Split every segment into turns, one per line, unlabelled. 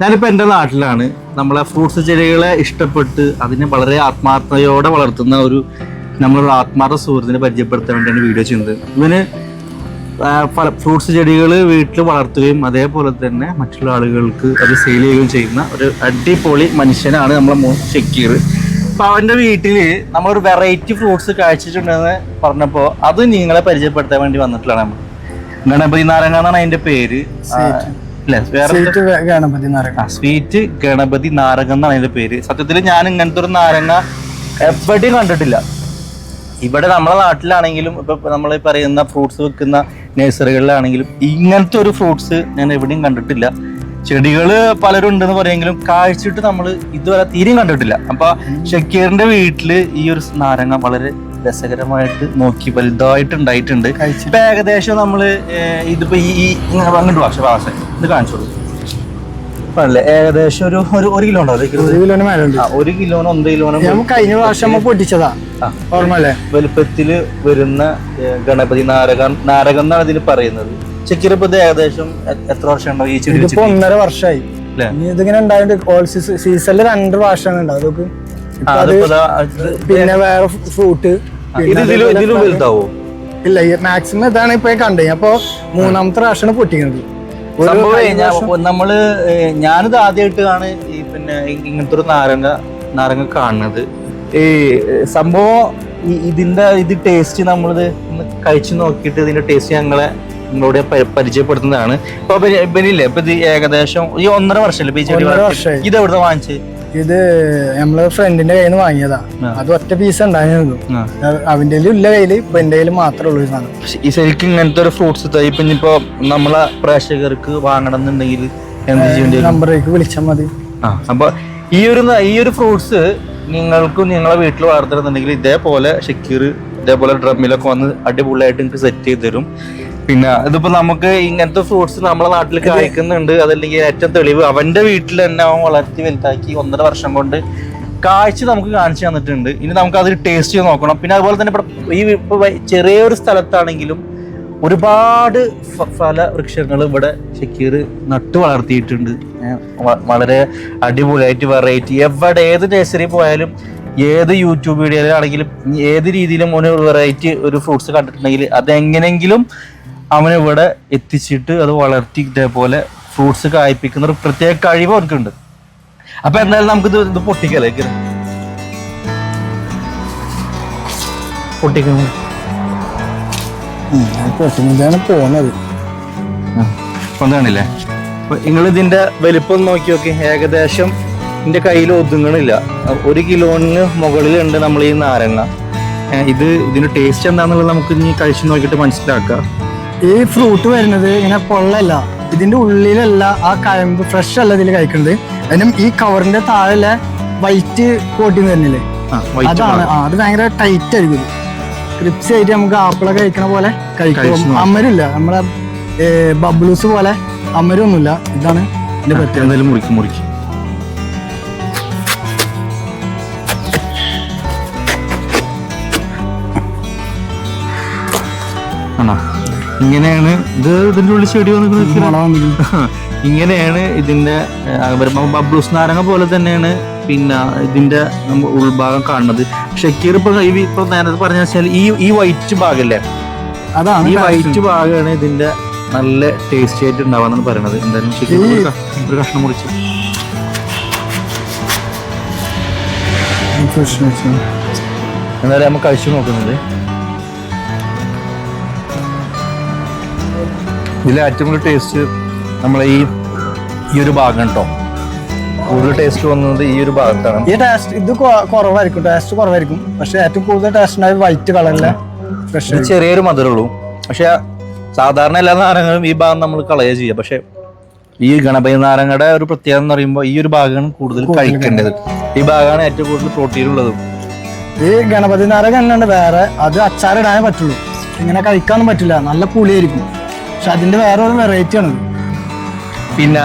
ഞാനിപ്പോൾ എന്റെ നാട്ടിലാണ്. നമ്മളെ ഫ്രൂട്ട്സ് ചെടികളെ ഇഷ്ടപ്പെട്ട് അതിനെ വളരെ ആത്മാർത്ഥതയോടെ വളർത്തുന്ന ഒരു നമ്മളൊരു ആത്മാർത്ഥ സുഹൃത്തിനെ പരിചയപ്പെടുത്താൻ വേണ്ടിയാണ് വീഡിയോ ചെയ്യുന്നത്. ഇവന് ഫ്രൂട്ട്സ് ചെടികൾ വീട്ടിൽ വളർത്തുകയും അതേപോലെ തന്നെ മറ്റുള്ള ആളുകൾക്ക് അത് സെയിൽ ചെയ്യുകയും ചെയ്യുന്ന ഒരു അടിപൊളി മനുഷ്യനാണ് നമ്മളെ ഷക്കീർ. അപ്പൊ അവന്റെ വീട്ടിൽ നമ്മളൊരു വെറൈറ്റി ഫ്രൂട്ട്സ് കാഴ്ചിട്ടുണ്ടെന്ന് പറഞ്ഞപ്പോൾ അത് നിങ്ങളെ പരിചയപ്പെടുത്താൻ വേണ്ടി വന്നിട്ടുള്ളതാണ് ഗണപതി നാരങ്ങ എന്നാണ് അതിന്റെ പേര്. ഇല്ല
ഗണപതി നാരങ്ങ.
സ്വീറ്റ് ഗണപതി നാരങ്ങ എന്നാണ് അതിന്റെ പേര്. സത്യത്തിൽ ഞാൻ ഇങ്ങനത്തെ ഒരു നാരങ്ങ എവിടെയും കണ്ടിട്ടില്ല. ഇവിടെ നമ്മളെ നാട്ടിലാണെങ്കിലും ഇപ്പൊ നമ്മൾ പറയുന്ന ഫ്രൂട്ട്സ് വെക്കുന്ന നഴ്സറികളിലാണെങ്കിലും ഇങ്ങനത്തെ ഒരു ഫ്രൂട്ട്സ് ഞാൻ എവിടെയും കണ്ടിട്ടില്ല. ചെടികൾ പലരും ഉണ്ടെന്ന് പറയുമെങ്കിലും കാഴ്ചയിട്ട് നമ്മൾ ഇതുവരെ തീരെയും കണ്ടിട്ടില്ല. അപ്പൊ ഷക്കീറിന്റെ വീട്ടിൽ ഈ ഒരു നാരങ്ങ വളരെ രസകരമായിട്ട് നോക്കി വലുതായിട്ട് ഉണ്ടായിട്ടുണ്ട് ഇപ്പൊ ഏകദേശം നമ്മൾ ഇതിപ്പോ ഈ അങ്ങോട്ട് പക്ഷെ വാശ ഇത് കാണിച്ചോളൂ ഏകദേശം ഒരു ഒരു ഒരു കിലോ ഉണ്ടോ?
ഒരു കിലോന് മേലുണ്ട്.
ഒരു കിലോന് ഒന്നര കിലോന്
കഴിഞ്ഞ പ്രാവശ്യം നമ്മ പൊട്ടിച്ചതാ. ഓർമ്മല്ലേ?
വലുപ്പത്തിൽ വരുന്ന ഗണപതി നാരകം നാരകം എന്നാണ് ഇതിൽ പറയുന്നത്. ചെക്കിരപ്പത് ഇത് ഏകദേശം എത്ര വർഷം ഉണ്ടോ ഈ ചെടി
ഒന്നര വർഷമായി ഇതിങ്ങനെ ഉണ്ടായിട്ട് ഓൾ സീസണിൽ രണ്ട് പ്രാവശ്യമാണ് ഉണ്ടാവും. പിന്നെ വേറെ ഫ്രൂട്ട്.
ഇതിലും വലുതാവോ?
ഇല്ല മാക്സിമം ഇതാണ് ഇപ്പൊ കണ്ടത്. അപ്പൊ മൂന്നാമത്തെ പ്രാവശ്യമാണ് പൊട്ടിക്കുന്നത്.
നമ്മൾ ഞാനിത് ആദ്യമായിട്ടാണ് ഈ പിന്നെ ഇങ്ങനത്തെ ഒരു നാരങ്ങ നാരങ്ങ കാണുന്നത്. ഈ സംഭവം ഇതിന്റെ ഇത് ടേസ്റ്റ് നമ്മളിത് കഴിച്ചു നോക്കിയിട്ട് ഇതിന്റെ ടേസ്റ്റ് ഞങ്ങളെ നിങ്ങളോട് പരിചയപ്പെടുത്തുന്നതാണ്. ഇപ്പൊ ഇപ്പൊ ഇത് ഏകദേശം ഈ ഒന്നര വർഷമല്ലേ ഇപ്പൊ ഈ ചെടി. ഇത് എവിടെ വാങ്ങിച്ച്
ഇത് നമ്മൾ ഫ്രണ്ടിന്റെ കയ്യിൽ നിന്ന് വാങ്ങിയതാ അത് ഒറ്റ പീസ് ഉണ്ടായിരുന്നു. അവന്റെ ഇല്ല കയ്യിൽ ഇപ്പൊ എന്റെ കയ്യിൽ മാത്രമേ ഉള്ളൂ ഈ സാധനം.
ഈ ശരിക്കും ഇങ്ങനത്തെ ഒരു ഫ്രൂട്ട്സ് തൈ ഇപ്പൊ ഇനിയിപ്പോ നമ്മളെ പ്രേക്ഷകർക്ക് വാങ്ങണം എന്നുണ്ടെങ്കിൽ എന്ത് ചെയ്യേണ്ടി
നമ്പറേക്ക് വിളിച്ചാൽ മതി.
അപ്പൊ ഈ ഒരു ഈ ഒരു ഫ്രൂട്ട്സ് നിങ്ങൾക്കും നിങ്ങളെ വീട്ടിൽ വളർത്തണമെന്നുണ്ടെങ്കിൽ ഇതേപോലെ ഷക്കീർ ഇതേപോലെ ഡ്രമ്മിലൊക്കെ വന്ന് അടിപൊളിയായിട്ട് നിങ്ങൾക്ക് സെറ്റ് ചെയ്ത് തരും. പിന്നെ ഇതിപ്പോ നമുക്ക് ഇങ്ങനത്തെ ഫ്രൂട്ട്സ് നമ്മളെ നാട്ടിൽ കായ്ക്കുന്നുണ്ട്. അതല്ലെങ്കിൽ ഏറ്റവും തെളിവ് അവന്റെ വീട്ടിൽ തന്നെ അവൻ വളർത്തി വലുതാക്കി ഒന്നര വർഷം കൊണ്ട് കാഴ്ച നമുക്ക് കാണിച്ചു തന്നിട്ടുണ്ട്. ഇനി നമുക്ക് അതിൽ ടേസ്റ്റ് ചെയ്ത് നോക്കണം. പിന്നെ അതുപോലെ തന്നെ ഈ ഇപ്പൊ ചെറിയൊരു സ്ഥലത്താണെങ്കിലും ഒരുപാട് ഫല വൃക്ഷങ്ങൾ ഇവിടെ ഷക്കീർ നട്ടു വളർത്തിയിട്ടുണ്ട്. വളരെ അടിപൊളിയായിട്ട് വെറൈറ്റി എവിടെ ഏത് നേഴ്സറി പോയാലും ഏത് യൂട്യൂബ് വീഡിയോയിലാണെങ്കിലും ആണെങ്കിലും ഏത് രീതിയിലും ഒരു വെറൈറ്റി ഒരു ഫ്രൂട്ട്സ് കണ്ടിട്ടുണ്ടെങ്കിൽ അതെങ്ങനെങ്കിലും അവന് ഇവിടെ എത്തിച്ചിട്ട് അത് വളർത്തി ഇതേപോലെ ഫ്രൂട്ട്സ് കായ്പിക്കുന്ന ഒരു പ്രത്യേക കഴിവ് അവർക്കുണ്ട്. അപ്പൊ എന്തായാലും നമുക്ക് ഇത് ഇത് പൊട്ടിക്കല്ലേ? പൊട്ടിക്കുന്നു
പോകുന്നത്
കൊണ്ടാണില്ലേ അപ്പൊ നിങ്ങൾ ഇതിന്റെ വലിപ്പം നോക്കി നോക്കി ഏകദേശം ഇതിന്റെ കയ്യിൽ ഒതുങ്ങണില്ല. ഒരു കിലോന് മുകളിലുണ്ട് നമ്മൾ ഈ നാരങ്ങ ഇത് ഇതിന്റെ ടേസ്റ്റ് എന്താണെന്നുള്ളത് നമുക്ക് ഇനി കഴിച്ചു നോക്കിയിട്ട് മനസ്സിലാക്കാം.
ഈ ഫ്രൂട്ട് വരുന്നത് ഇങ്ങനെ പൊള്ളല്ല ഇതിന്റെ ഉള്ളിലല്ല ആ കഴമ്പ് ഫ്രഷ് അല്ല ഇതിൽ കഴിക്കുന്നത് അതിനും ഈ കവറിന്റെ താഴെ വൈറ്റ് കോട്ടിങ് വരുന്നില്ലേ?
ആ,
അതാണ്. അത് ഭയങ്കര ടൈറ്റ് ആയിരിക്കും ക്രിപ്സ് ആയിട്ട് നമുക്ക് ആപ്പിളൊക്കെ കഴിക്കണ പോലെ കഴിക്കും. അമരില്ല നമ്മളെ ബബ്ലൂസ് പോലെ അമരൊന്നുമില്ല ഇതാണ് ഇതിന്റെ
മുറിക്കും മുറിക്കും. ആണോ? ഇങ്ങനെയാണ് ഇത് ഇതിന്റെ ഉള്ളിൽ ചെടി വന്നിട്ട് ഇങ്ങനെയാണ് ഇതിന്റെ വരുമ്പോ ബബ്ലൂസ് നാരങ്ങ പോലെ തന്നെയാണ് പിന്നെ ഇതിന്റെ ഉൾഭാഗം കാണുന്നത്. ഷക്കീർ ഇപ്പൊ ഈ ഇപ്പൊ നേരത്തെ പറഞ്ഞ വെച്ചാൽ ഈ ഈ വൈറ്റ് ഭാഗല്ലേ?
അതാണ്
ഈ വൈറ്റ് ഭാഗമാണ് ഇതിന്റെ നല്ല ടേസ്റ്റി ആയിട്ട് ഉണ്ടാവാന്നാണ് പറയണത്. എന്തായാലും ഷക്കീർ ഒരു കഷ്ണം മുറിച്ച്. എന്തായാലും. നമുക്ക് കഴിച്ചു നോക്കുന്നുണ്ട് ഇതിൽ ഏറ്റവും കൂടുതൽ ടേസ്റ്റ് നമ്മളെ ഈ ഈ ഒരു ഭാഗം കേട്ടോ കൂടുതൽ ടേസ്റ്റ് വന്നത് ഈ ഒരു ഭാഗത്താണ്.
ഈ ടേസ്റ്റ് ഇത് കുറവായിരിക്കും. ടേസ്റ്റ് കുറവായിരിക്കും. പക്ഷെ ഏറ്റവും കൂടുതൽ ടേസ്റ്റ് ഉണ്ടായത് വൈറ്റ് കളറിലെ ഫ്രഷ്
ചെറിയൊരു മധുരമുള്ളൂ. പക്ഷെ സാധാരണ എല്ലാ നാരങ്ങളും ഈ ഭാഗം നമ്മൾ കളയുക ചെയ്യുക. പക്ഷെ ഈ ഗണപതി നാരങ്ങയുടെ ഒരു പ്രത്യേകത എന്ന് പറയുമ്പോൾ ഈ ഒരു ഭാഗമാണ് കൂടുതൽ കഴിക്കേണ്ടത്. ഈ ഭാഗമാണ് ഏറ്റവും കൂടുതൽ പ്രോട്ടീൻ ഉള്ളത്.
ഈ ഗണപതി നാരങ്ങ തന്നെയുണ്ട് വേറെ. അത് അച്ചാറിടാനേ പറ്റുള്ളൂ. ഇങ്ങനെ കഴിക്കാനൊന്നും പറ്റില്ല. നല്ല പുളിയായിരിക്കും. പക്ഷെ അതിന്റെ വേറെ ഒരു വെറൈറ്റി ആണ്
പിന്നെ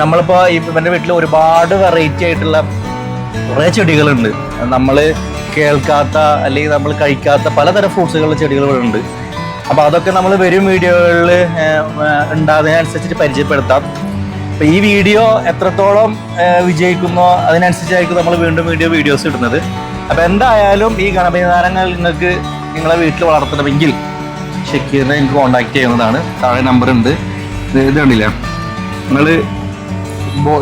നമ്മളിപ്പോ ഇവന്റെ വീട്ടിൽ ഒരുപാട് വെറൈറ്റി ആയിട്ടുള്ള കുറേ ചെടികളുണ്ട്. നമ്മൾ കേൾക്കാത്ത അല്ലെങ്കിൽ നമ്മൾ കഴിക്കാത്ത പലതരം ഫ്രൂട്ട്സുകളുടെ ചെടികൾ ഉണ്ട്. അപ്പൊ അതൊക്കെ നമ്മൾ വരും വീഡിയോകളിൽ ഉണ്ടാകുന്നതിനനുസരിച്ചിട്ട് പരിചയപ്പെടുത്താം. അപ്പൊ ഈ വീഡിയോ എത്രത്തോളം വിജയിക്കുന്നോ അതിനനുസരിച്ചായിരിക്കും നമ്മൾ വീണ്ടും വീഡിയോ വീഡിയോസ് ഇടുന്നത്. അപ്പൊ എന്തായാലും ഈ ഗണപതി നാരങ്ങൾ നിങ്ങൾക്ക് നിങ്ങളെ വീട്ടിൽ വളർത്തണമെങ്കിൽ ഷക്കീറിനെ എനിക്ക് കോൺടാക്ട് ചെയ്യുന്നതാണ്. താഴെ നമ്പർ ഉണ്ട്. ഇത് കണ്ടില്ല നിങ്ങൾ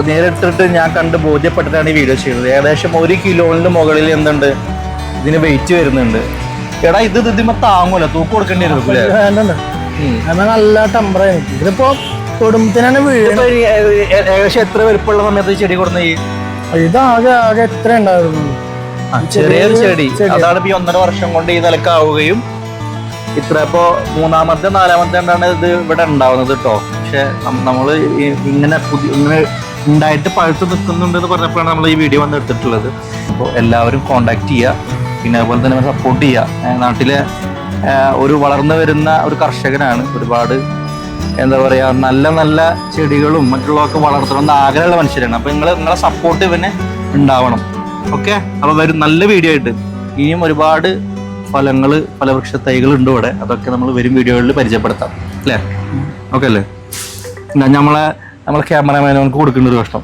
നേരിട്ടിട്ട് ഞാൻ കണ്ട് ബോധ്യപ്പെട്ടിട്ടാണ് ഈ വീഡിയോ ചെയ്യുന്നത് ഏകദേശം ഒരു കിലോന് മുകളിൽ എന്തുണ്ട്? ഇതിന് വെയിറ്റ് വരുന്നുണ്ട്. എടാ ഇത് ഇതിമ താങ്ങൂല. തൂക്ക് കൊടുക്കേണ്ടി വരും
നല്ല ടെമ്പറായി ഇതിപ്പോ
ഏ- ഏകദേശം എത്ര വലുപ്പമുള്ള സമയത്ത് ചെടി കൊടുന്ന
ഇതാകെ ആകെ എത്ര ഉണ്ടായിരുന്നു
ചെറിയൊരു ചെടി. അതാണ് ഈ ഒന്നര വർഷം കൊണ്ട് ഈ നിലക്കാവുകയും ഇത്ര ഇപ്പോൾ മൂന്നാമത്തെ നാലാമത്തെ കണ്ടാണ് ഇത് ഇവിടെ ഉണ്ടാവുന്നത് കേട്ടോ പക്ഷെ നമ്മൾ ഇങ്ങനെ പുതിയ ഇങ്ങനെ ഉണ്ടായിട്ട് പഴുത്ത് നിൽക്കുന്നുണ്ട് എന്ന് പറഞ്ഞപ്പോഴാണ് നമ്മൾ ഈ വീഡിയോ വന്ന് എടുത്തിട്ടുള്ളത്. അപ്പോൾ എല്ലാവരും കോണ്ടാക്ട് ചെയ്യുക. പിന്നെ അതുപോലെ തന്നെ സപ്പോർട്ട് ചെയ്യുക. നാട്ടിലെ ഒരു വളർന്നു വരുന്ന ഒരു കർഷകനാണ്. ഒരുപാട് എന്താ പറയുക നല്ല നല്ല ചെടികളും മറ്റുള്ളതൊക്കെ വളർത്തണം എന്ന് ആഗ്രഹമുള്ള മനുഷ്യരാണ്. അപ്പോൾ നിങ്ങൾ നിങ്ങളെ സപ്പോർട്ട് ഇവന് ഉണ്ടാവണം. ഓക്കെ അപ്പോൾ വരും നല്ല വീഡിയോ ആയിട്ട്. ഇനിയും ഒരുപാട് ഫലങ്ങൾ ഫലവൃക്ഷ തൈകൾ ഉണ്ട് ഇവിടെ. അതൊക്കെ നമ്മൾ വരും വീഡിയോകളിൽ പരിചയപ്പെടുത്താം. അല്ലേ? ഓക്കെ അല്ലേ? നമ്മളെ നമ്മളെ ക്യാമറമാനവർക്ക് കൊടുക്കേണ്ട ഒരു കഷ്ടം